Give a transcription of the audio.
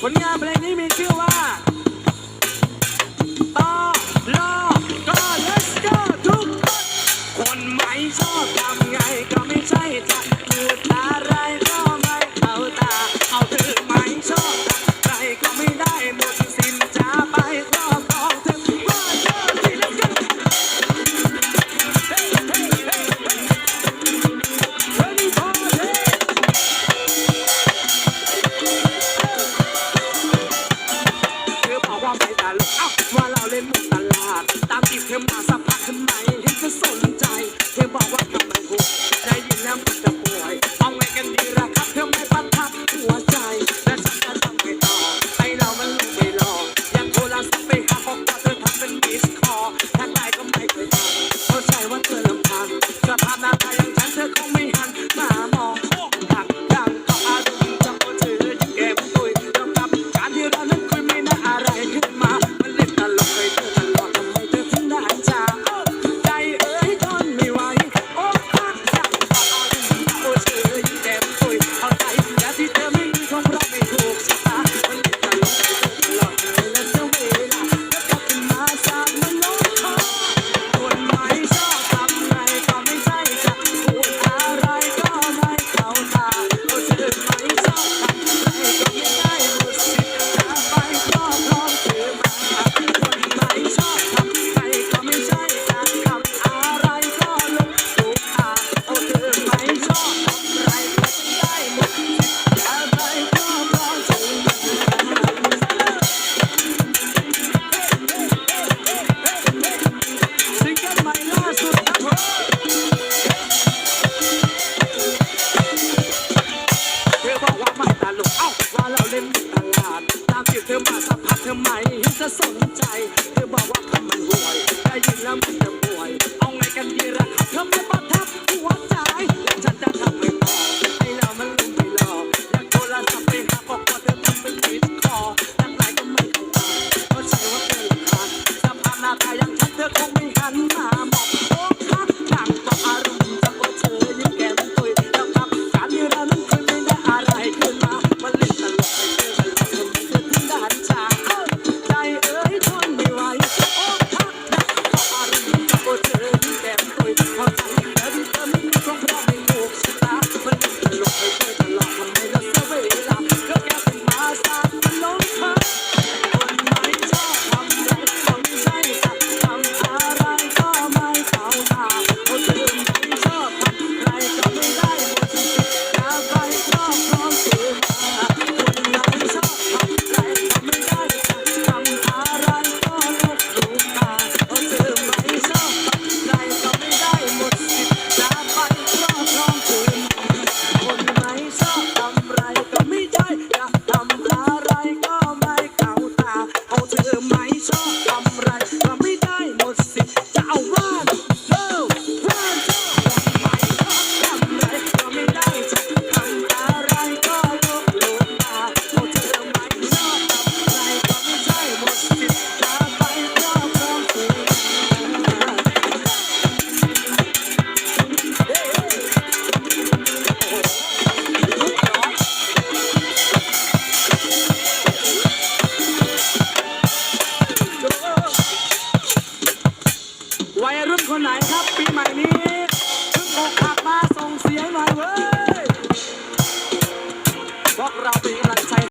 ผลงานเพลงนี้มีชื่อว่า จีดเธอมาสัมผัสเธอไหมเธอสนใจ เธอบอกว่าทำมันห่วย ได้ยินแล้วมันจะป่วย เอาไงกันดีล่ะครัเธอไม่ประทับหัวใจและฉันจะทำไม่ต่อให้เรามันลืมไปรออยากโทรศัพท์ไปหาบอกว่าเธอทำเป็นติดคอทั้งหลก็ไม่เข้าใจเพราะใจว่าเธอหลับตาสภาพหน้าตาอย่างฉันเธอคงไม่หันมา happy my name.